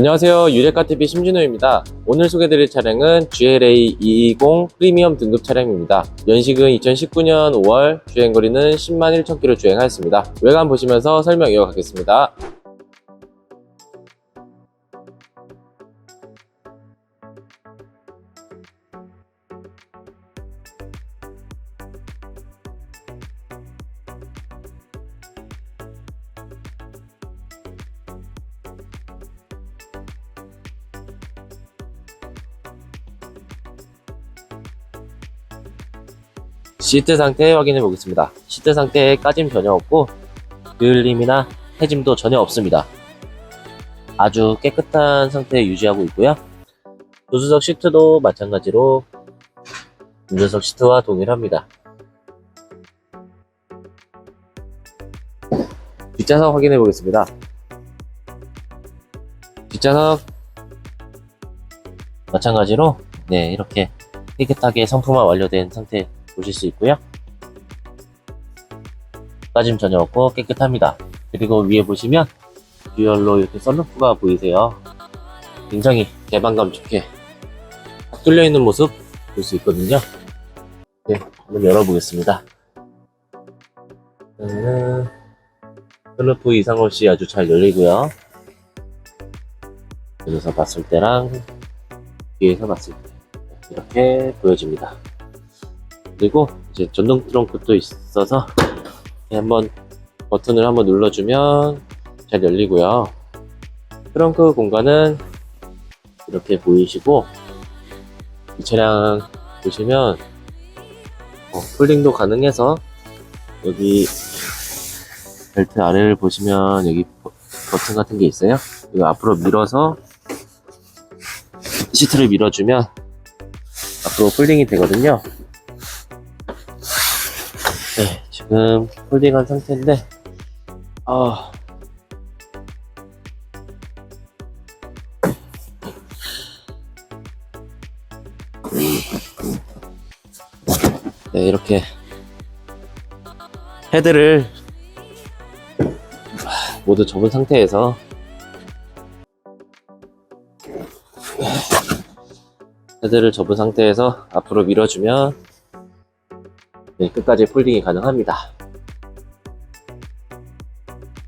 안녕하세요. 유레카TV 심진호입니다. 오늘 소개드릴 차량은 GLA 220 프리미엄 등급 차량입니다. 연식은 2019년 5월, 주행거리는 10만 1천 km 주행하였습니다. 외관 보시면서 설명 이어가겠습니다. 시트 상태 확인해 보겠습니다. 시트 상태에 까짐 전혀 없고 그을림이나 해짐도 전혀 없습니다. 아주 깨끗한 상태 유지하고 있고요. 조수석 시트도 마찬가지로 운전석 시트와 동일합니다. 뒷좌석 확인해 보겠습니다. 뒷좌석 마찬가지로 네 이렇게 깨끗하게 상품화 완료된 상태 보실 수 있고요. 빠짐 전혀 없고 깨끗합니다. 그리고 위에 보시면 듀얼로 이렇게 썬루프가 보이세요. 굉장히 개방감 좋게 딱 뚫려 있는 모습 볼 수 있거든요. 네, 한번 열어보겠습니다. 음, 썬루프 이상 없이 아주 잘 열리고요. 여기서 봤을 때랑 뒤에서 봤을 때 이렇게 보여집니다. 그리고 이제 전동 트렁크도 있어서 한번 버튼을 한번 눌러주면 잘 열리고요. 트렁크 공간은 이렇게 보이시고 이 차량 보시면 어, 폴딩도 가능해서 여기 벨트 아래를 보시면 여기 버- 버튼 같은 게 있어요. 이거 앞으로 밀어서 시트를 밀어주면 앞으로 폴딩이 되거든요. 지금 폴딩한 상태인데, 아. 네, 이렇게 헤드를 모두 접은 상태에서 헤드를 접은 상태에서 앞으로 밀어주면 네, 끝까지 폴딩이 가능합니다.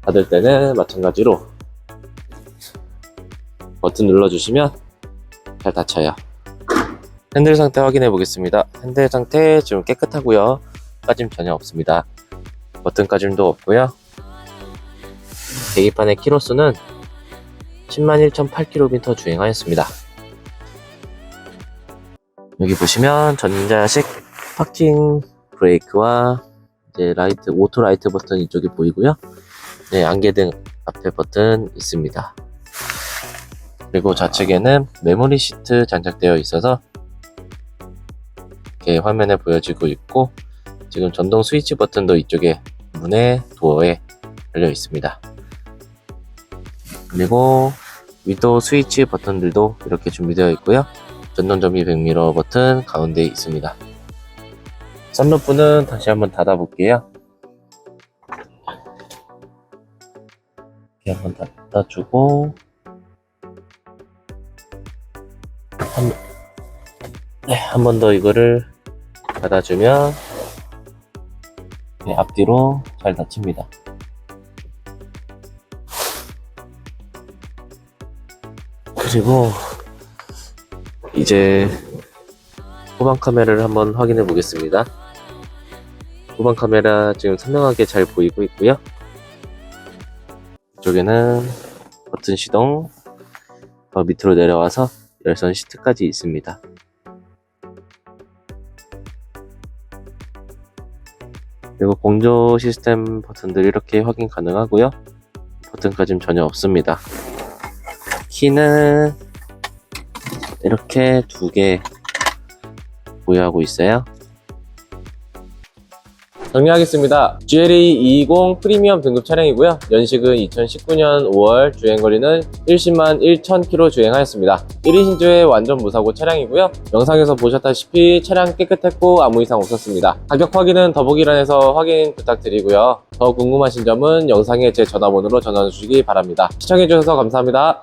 닫을 때는 마찬가지로 버튼 눌러주시면 잘 닫혀요. 핸들 상태 확인해 보겠습니다. 핸들 상태 지금 깨끗하고요. 까짐 전혀 없습니다. 버튼 까짐도 없고요. 계기판의 키로수는 10만 1,008km 주행하였습니다. 여기 보시면 전자식 파킹 브레이크와 이제 라이트 오토 라이트 버튼 이쪽에 보이고요. 네, 안개등 앞에 버튼 있습니다. 그리고 좌측에는 메모리 시트 장착되어 있어서 이렇게 화면에 보여지고 있고 지금 전동 스위치 버튼도 이쪽에 문에 도어에 달려 있습니다. 그리고 위도우 스위치 버튼들도 이렇게 준비되어 있고요. 전동 점유 백미러 버튼 가운데 있습니다. 썬루프는 다시 한번 닫아볼게요. 이렇게 한번 닫아주고 한, 네, 한 번 더 이거를 닫아주면 네, 앞뒤로 잘 닫힙니다. 그리고 이제 후방 카메라를 한번 확인해 보겠습니다. 후방 카메라 지금 선명하게 잘 보이고 있고요. 이쪽에는 버튼 시동, 더 밑으로 내려와서 열선 시트까지 있습니다. 그리고 공조 시스템 버튼들 이렇게 확인 가능하고요. 버튼까지는 전혀 없습니다. 키는 이렇게 두 개 보유하고 있어요. 정리하겠습니다. GLA 220 프리미엄 등급 차량이고요. 연식은 2019년 5월, 주행거리는 10만 1천 km 주행하였습니다. 1인 신조의 완전 무사고 차량이고요. 영상에서 보셨다시피 차량 깨끗했고 아무 이상 없었습니다. 가격 확인은 더보기란에서 확인 부탁드리고요. 더 궁금하신 점은 영상에 제 전화번호로 전화 주시기 바랍니다. 시청해주셔서 감사합니다.